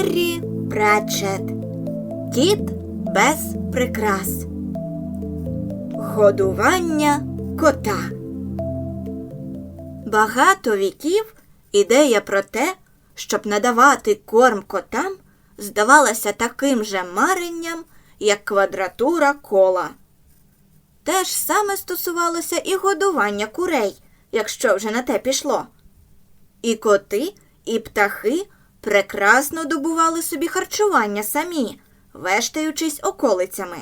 Террі Пратчет. Кіт без прикрас. Годування кота. Багато віків ідея про те, щоб надавати корм котам, здавалася таким же маренням, як квадратура кола. Те ж саме стосувалося і годування курей, якщо вже на те пішло. І коти, і птахи прекрасно добували собі харчування самі, вештаючись околицями.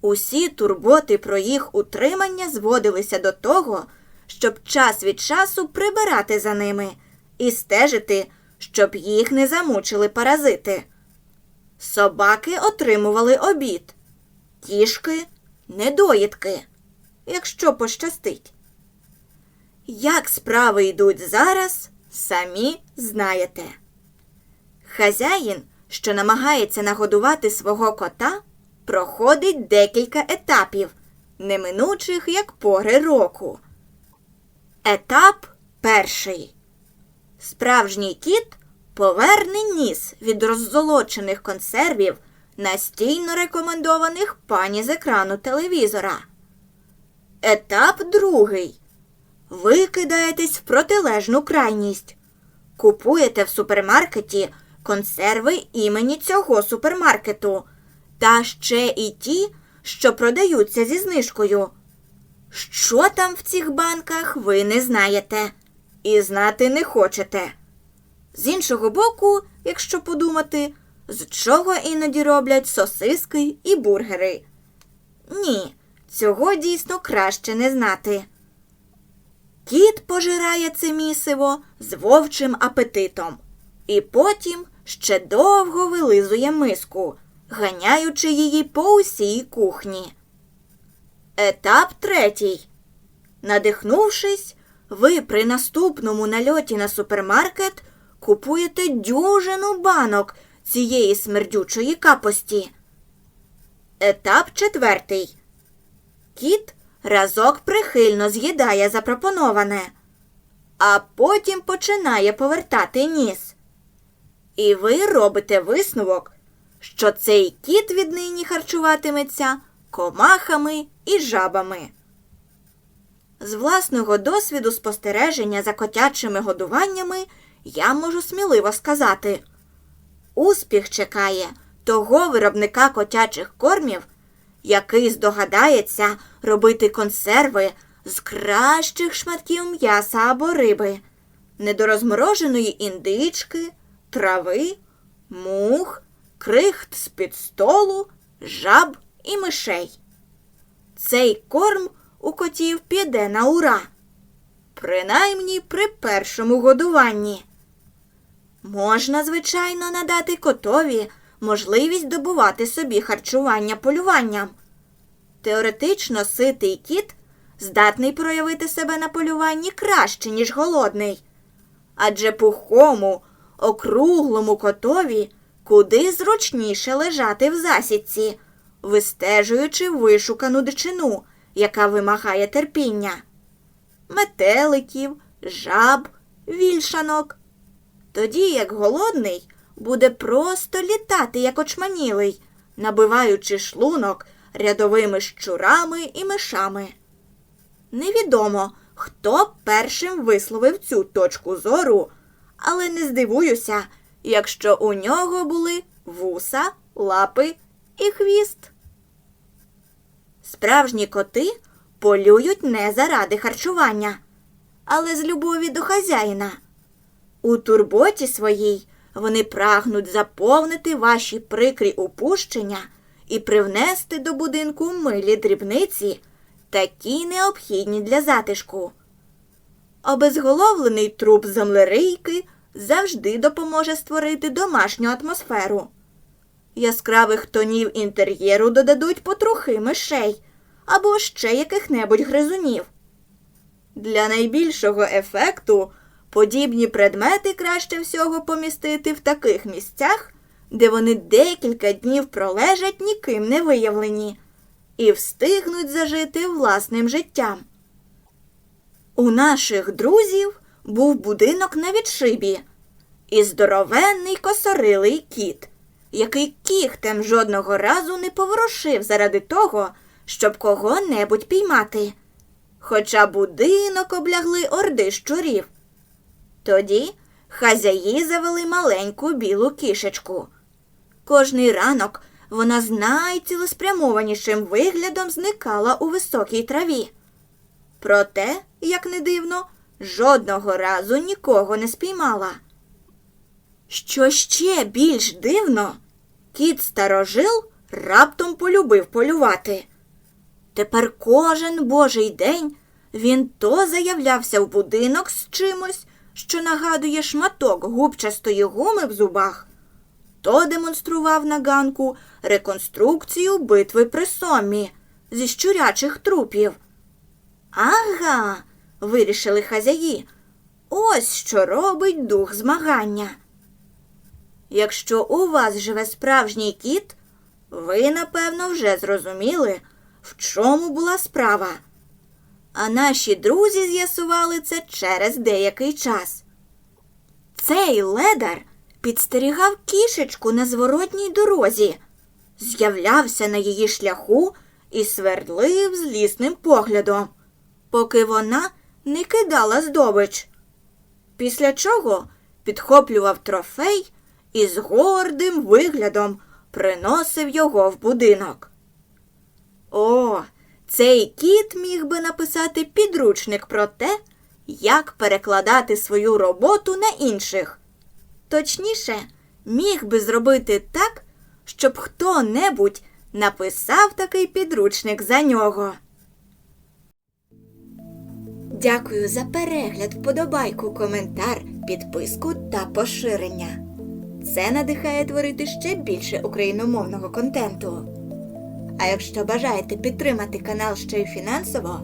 Усі турботи про їх утримання зводилися до того, щоб час від часу прибирати за ними і стежити, щоб їх не замучили паразити. Собаки отримували обід, кішки недоїдки, якщо пощастить. Як справи йдуть зараз, самі знаєте. Хазяїн, що намагається нагодувати свого кота, проходить декілька етапів, неминучих як пори року. Етап перший. Справжній кіт поверне ніс від роззолочених консервів, настійно рекомендованих пані з екрану телевізора. Етап другий. Ви кидаєтесь в протилежну крайність. Купуєте в супермаркеті консерви імені цього супермаркету та ще і ті, що продаються зі знижкою. Що там в цих банках, ви не знаєте і знати не хочете. З іншого боку, якщо подумати, з чого іноді роблять сосиски і бургери. Ні, цього дійсно краще не знати. Кіт пожирає це місиво з вовчим апетитом, і потім ще довго вилизує миску, ганяючи її по усій кухні. Етап третій. Надихнувшись, ви при наступному нальоті на супермаркет купуєте дюжину банок цієї смердючої капості. Етап четвертий. Кіт разок прихильно з'їдає запропоноване, а потім починає повертати ніс. І ви робите висновок, що цей кіт віднині харчуватиметься комахами і жабами. З власного досвіду спостереження за котячими годуваннями я можу сміливо сказати успіх чекає того виробника котячих кормів, який здогадається робити консерви з кращих шматків м'яса або риби, недорозмороженої індички, трави, мух, крихт з-під столу, жаб і мишей. Цей корм у котів піде на ура. Принаймні при першому годуванні. Можна, звичайно, надати котові можливість добувати собі харчування полюванням. Теоретично ситий кіт здатний проявити себе на полюванні краще, ніж голодний. Адже пухому, округлому котові куди зручніше лежати в засідці, вистежуючи вишукану дичину, яка вимагає терпіння. Метеликів, жаб, вільшанок. Тоді як голодний буде просто літати, як очманілий, набиваючи шлунок рядовими щурами і мишами. Невідомо, хто першим висловив цю точку зору, але не здивуюся, якщо у нього були вуса, лапи і хвіст. Справжні коти полюють не заради харчування, але з любові до хазяїна. У турботі своїй вони прагнуть заповнити ваші прикрі упущення і привнести до будинку милі дрібниці, такі необхідні для затишку. Обезголовлений труп землерийки завжди допоможе створити домашню атмосферу. Яскравих тонів інтер'єру додадуть потрохи мишей або ще яких-небудь гризунів. Для найбільшого ефекту подібні предмети краще всього помістити в таких місцях, де вони декілька днів пролежать ніким не виявлені і встигнуть зажити власним життям. У наших друзів був будинок на відшибі, і здоровенний косорилий кіт, який кіхтем жодного разу не поворушив заради того, щоб кого-небудь піймати. Хоча будинок облягли орди щурів. Тоді хазяї завели маленьку білу кішечку. Кожний ранок вона з найцілеспрямованішим виглядом зникала у високій траві. Проте, як не дивно, жодного разу нікого не спіймала. Що ще більш дивно, кіт старожил раптом полюбив полювати. Тепер кожен божий день він то заявлявся в будинок з чимось, що нагадує шматок губчастої гуми в зубах, то демонстрував на ганку реконструкцію битви при Соммі зі щурячих трупів. Ага, вирішили хазяї. Ось що робить дух змагання. Якщо у вас живе справжній кіт, ви, напевно, вже зрозуміли, в чому була справа. А наші друзі з'ясували це через деякий час. Цей ледар підстерігав кішечку на зворотній дорозі, з'являвся на її шляху і свердлив злісним поглядом, поки вона не кидала здобич. Після чого підхоплював трофей і з гордим виглядом приносив його в будинок. О, цей кіт міг би написати підручник про те, як перекладати свою роботу на інших. Точніше, міг би зробити так, щоб хто-небудь написав такий підручник за нього. Дякую за перегляд, вподобайку, коментар, підписку та поширення. Це надихає творити ще більше україномовного контенту. А якщо бажаєте підтримати канал ще й фінансово,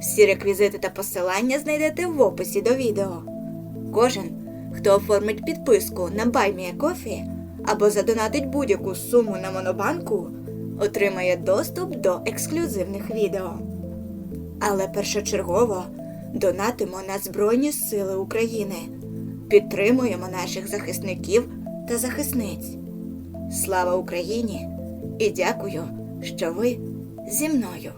всі реквізити та посилання знайдете в описі до відео. Кожен, хто оформить підписку на BuyMeACoffee або задонатить будь-яку суму на монобанку, отримає доступ до ексклюзивних відео. Але першочергово донатимо на Збройні Сили України, підтримуємо наших захисників та захисниць. Слава Україні! І дякую, що ви зі мною.